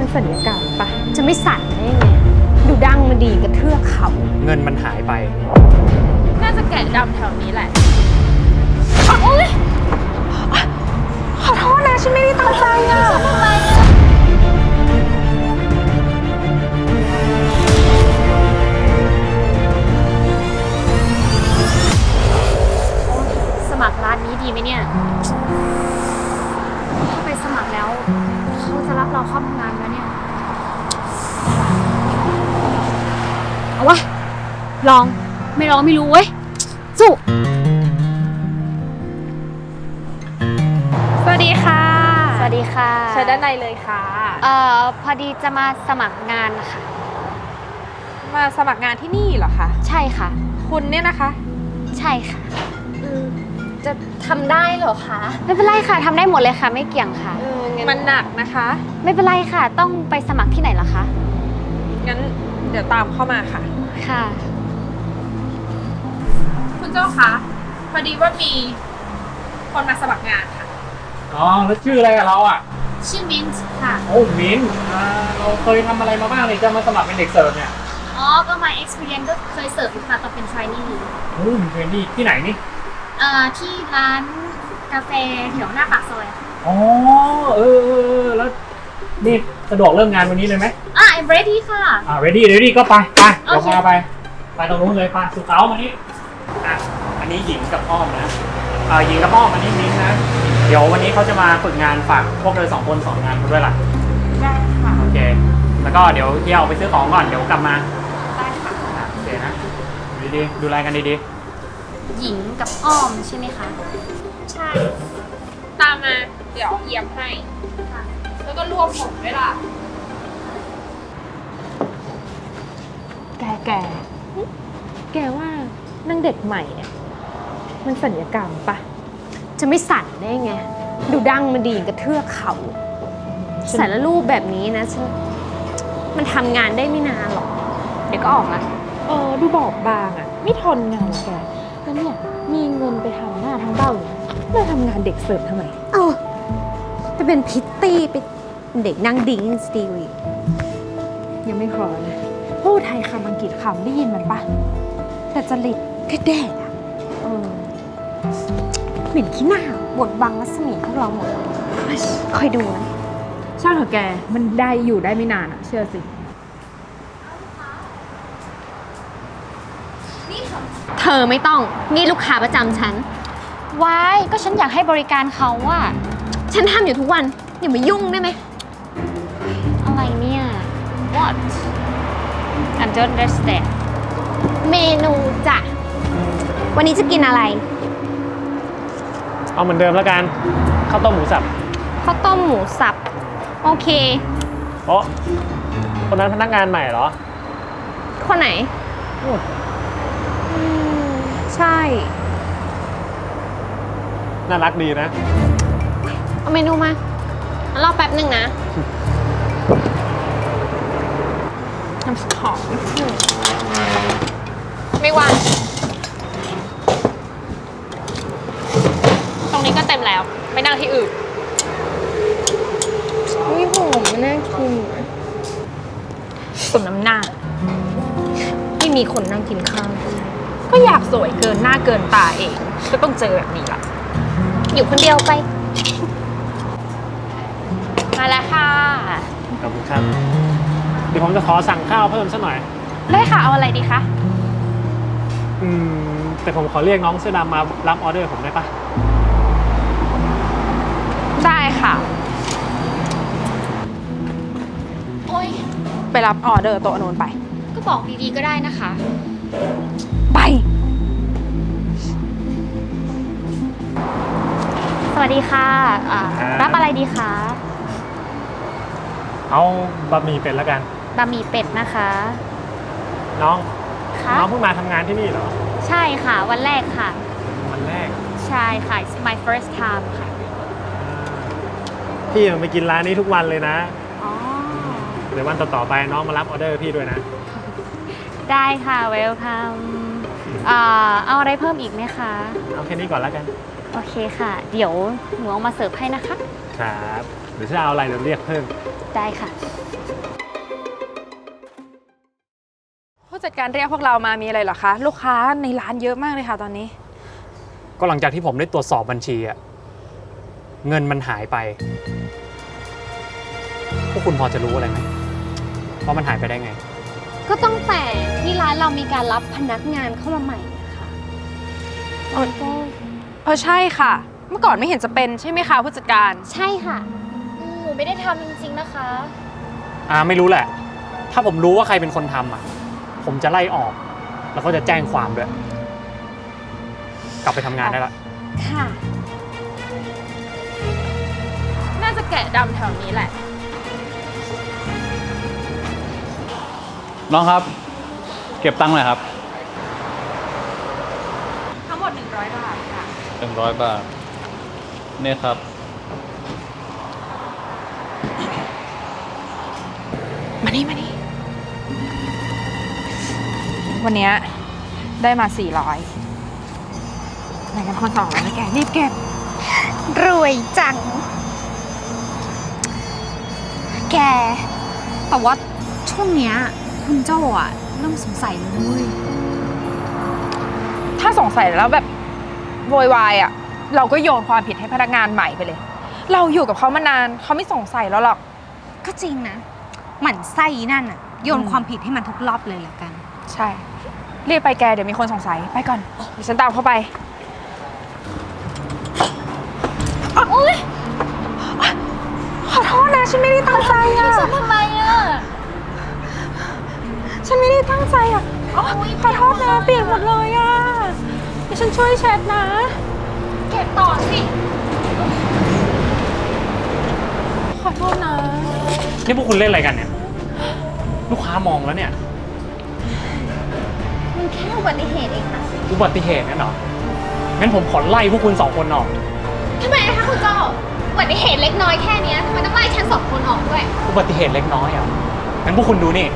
มันสัญญกรรมปะจะไม่สั่นได้ไง ดูดังมันดีกับเทือกเขา เงินมันหายไป น่าจะแกะดำแถวนี้แหละขอโทษนะฉันไม่ได้ตั้งใจอะ เอาวะลองไม่ลองไม่รู้เว้ยสู้สวัสดีค่ะ สวัสดีค่ะเชิญด้านในเลยค่ะ เอ่อพอดีจะมาสมัครงานนะคะมาสมัครงานที่นี่เหรอคะ ใช่ค่ะ คุณเนี่ยนะคะ ใช่ค่ะ จะทำได้เหรอคะไม่เป็นไรค่ะทำได้หมดเลยค่ะ ไม่เกี่ยงค่ะ มันหนักนะคะ ไม่เป็นไรค่ะ ต้องไปสมัครที่ไหนล่ะคะ งั้น เดี๋ยวตามเข้ามาค่ะ ค่ะ คุณเจ้าคะพอดีว่ามีคนมาสมัครงานค่ะ อ๋อแล้วชื่ออะไรกับเราอะ ชื่อมินท์ค่ะ โอ้มิ้นท์อ่าเราเคยทำอะไรมาบ้างเลยจะมาสมัครเป็นเด็กเสิร์ฟเนี่ยอ๋อ ก็ my experience ก็เคยเสิร์ฟอยู่ค่ะตอนเป็น trainee โอ้มีเทรนนี่ที่ไหนนี่เอ่อ ที่ร้านกาแฟแถวหน้าปากซอยค่ะอ๋อเออเออเออแล้วนี่สะดวกเริ่มงานวันนี้เลยไหมอะ I'm ready ค่ะ อ่า ready ready ก็ไปไปเดี๋ยวโอเค พาไป ไปตรงนู้นเลยไปสุเต๋ามานี่อะอันนี้หญิงกับอ้อมนะอ่าหญิงกับอ้อมอันนี้มิ้นท์นะ เดี๋ยววันนี้เขาจะมาฝึกงานฝากพวกเธอสองคนสอนงานเขาด้วยล่ะ ได้ค่ะ โอเค แล้วก็เดี๋ยวเที่ยวไปซื้อของก่อน เดี๋ยวกลับมาได้ค่ะ อะโอเคนะดูดีๆดูแลกันดีหญิงกับอ้อมใช่ไหมคะ ใช่ ตามมา เดี๋ยวเยี่ยมให้ แล้วก็รวมผมด้วยล่ะ แกแก แกว่านั่งเด็กใหม่เนี่ยมันสัญญกรรมปะ จะไม่สั่นได้ไง ดูดังมันดีกับเทือกเขาสารรูปแบบนี้นะฉันมันทำงานได้ไม่นานหรอก เดี๋ยวก็ออกละเออดูบอบบางอะไม่ทนงานหรอกแกแล้วเนี่ยมีเงินไปทำหน้าทั้งเบ้าอยู่นะเลยทำงานเด็กเสิร์ฟทำไม เออไปเป็นพิตตี้ไปเด็กนั่งดิ้งสตีวียังไม่พอนะ พูดไทยคำอังกฤษคำได้ยินมันปะแต่จริตก็แด่อะเออเหม็นขี้หน้าบดบังรัศมีพวกเราหมดคอยดูนะช่างเถอะแก มันได้อยู่ได้ไม่นานอะเชื่อสิ เธอไม่ต้อง นี่ลูกค้าประจำฉัน วายก็ฉันอยากให้บริการเขาว่าฉันทำอยู่ทุกวัน อย่ามายุ่งได้ไหมอะไรเนี่ย what I don't understand เมนูจ้ะ วันนี้จะกินอะไรๆเอาเหมือนเดิมแล้วกันข้าวต้มหมูสับข้าวต้มหมูสับ โอเค โอ้คนนั้นพนักงานใหม่เหรอคนไหนนู่นอืมใช่ น่ารักดีนะ เอาเมนูมา รอแป๊บหนึ่งนะ น้ำหอมไม่ว่างตรงนี้ก็เต็มแล้วไปนั่งที่อื่นนี่ผมมันน่ากินสมน้ำหน้าไม่มีคนนั่งกินข้าวก็อยากสวยเกินหน้าเกินตาเอง ก็ต้องเจอแบบนี้ละอยู่คนเดียวไป มาแล้วค่ะ ขอบคุณครับ เดี๋ยวผมจะขอสั่งข้าวเพิ่มสักหน่อย ได้ค่ะ เอาอะไรดีคะ อืม แต่ผมขอเรียกน้องเสื้อดำมารับออเดอร์ผมได้ปะได้ค่ะ โอ้ย ไปรับออเดอร์โต๊ะโน้นไป ก็บอกดีๆก็ได้นะคะ ไป สวัสดีค่ะอ่ารับอะไรดีคะ เอาบะหมี่เป็ดแล้วกัน บะหมี่เป็ดนะคะ น้อง ค่ะ น้องเพิ่งมาทำงานที่นี่เหรอ ใช่ค่ะ วันแรกค่ะ วันแรกใช่ค่ะ It's my first time ค่ะ พี่มันไปกินร้านนี้ทุกวันเลยนะ อ๋อ เดี๋ยววันต่อๆไปน้องมารับออเดอร์พี่ด้วยนะ ได้ค่ะ welcome อ่าเอาอะไรเพิ่มอีกไหมคะ เอาแค่นี้ก่อนแล้วกัน โอเคค่ะ เดี๋ยวหนูเอามาเสิร์ฟให้นะคะคครับ หรือถ้าเอาอะไรเดี๋ยวเรียกเพิ่ม ได้ค่ะ ผู้จัดการเรียกพวกเรามามีอะไรเหรอคะ ลูกค้าในร้านเยอะมากเลยค่ะตอนนี้ ก็หลังจากที่ผมได้ตรวจสอบบัญชีอะเงินมันหายไป พวกคุณพอจะรู้อะไรไหมว่ามันหายไปได้ไง ก็ตั้งแต่ที่ร้านเรามีการรับพนักงานเข้ามาใหม่นะคะเออเออใช่ค่ะ เมื่อก่อนไม่เห็นจะเป็นใช่ไหมคะผู้จัดการ ใช่ค่ะหนูไม่ได้ทำจริงๆนะคะอ่าไม่รู้แหละ ถ้าผมรู้ว่าใครเป็นคนทำอะ ผมจะไล่ออก แล้วก็จะแจ้งความด้วย กลับไปทำงานได้ละค่ะ น่าจะแกะดำแถวนี้แหละ น้องครับ เก็บตังค์หน่อยครับทั้งหมด 100 บาทค่ะ หนึ่งร้อยบาทนี่ครับ มานี่มานี่ วันเนี้ยได้มา 400ไหนกันคนสองแล้วนะแกรีบเก็บ รวยจัง แก แต่ว่าช่วงเนี้ยคุณโจ้อะเริ่มสงสัยแล้วนุ้ยถ้าสงสัยแล้วแบบโวยวายอะเราก็โยนความผิดให้พนักงานใหม่ไปเลย เราอยู่กับเขามานานเขาไม่สงสัยแล้วหรอก ก็จริงนะ หมั่นไส้นั่นอะโยนอืมความผิดให้มันทุกรอบเลยละกัน ใช่ รีบไปแกเดี๋ยวมีคนสงสัยไปก่อนเดี๋ยวฉันตามเข้าไปอุ้ยขอโทษนะฉันไม่ได้ตั้งใจอะ ฉันทำไมอะฉันไม่ได้ตั้งใจอะอ๋อขอโทษนะเปลี่ยนหมดเลยอะเดี๋ยวฉันช่วยเช็ดนะ เก็บต่อสิ ขอโทษนะ นี่พวกคุณเล่นอะไรกันเนี่ย ลูกค้ามองแล้วเนี่ยมัน แค่อุบัติเหตุเองนะอุบัติเหตุนั่นเหรอ งั้นผมขอไล่พวกคุณสองคนออก ทำไมนะคะคุณโจ้อุบัติเหตุเล็กน้อยแค่เนี้ยทำไมต้องไล่ฉันสองคนออกด้วย อุบัติเหตุเล็กน้อยอะงั้นพวกคุณดูนี่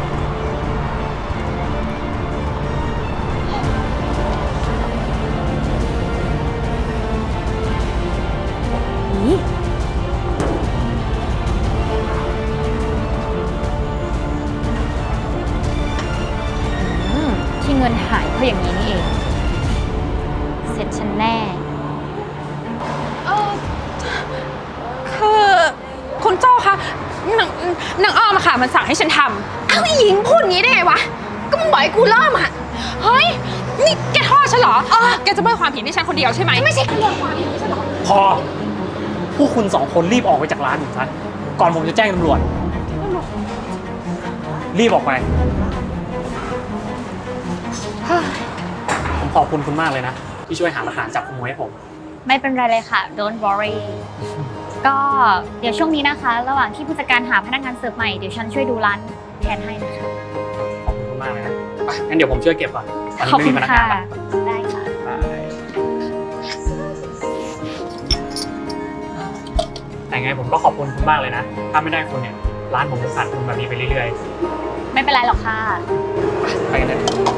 นางอ้อมอะค่ะมันสั่งให้ฉันทำเอาไอ้หญิงพูดงี้ได้ไงวะ ก็มึงบอกให้กูเริ่มอะเฮ้ย นี่แกโทษฉันเหรอเออแกจะเบิกความผิดให้ฉันคนเดียวใช่ไหมไม่ใช่เรื่องความผิดของฉันหรอกพอ พวกคุณสองคนรีบออกไปจากร้านผมซะก่อนผมจะแจ้งตำรวจ รีบออกไป ผมขอบคุณคุณมากเลยนะ ที่ช่วยหาหลักฐานจับขโมยให้ผม ไม่เป็นไรเลยค่ะ don't worry ก็เดี๋ยวช่วงนี้นะคะ ระหว่างที่ผู้จัดการหาพนักงานเสิร์ฟใหม่ เดี๋ยวฉันช่วยดูร้านแทนให้นะคะ ขอบคุณมากเลยนะไปงั้นเดี๋ยวผมช่วยเก็บก่อนตอนขอบนี้คุไม่ณมีพนักค่ะ งานละได้ค่ะแต่ไงผมก็ขอบคุณคุณมากเลยนะ ถ้าไม่ได้คุณเนี่ย ร้านผมจะขาดทุนแบบนี้ไปเรื่อยไม่เป็นไรหรอกค่ะ ๆ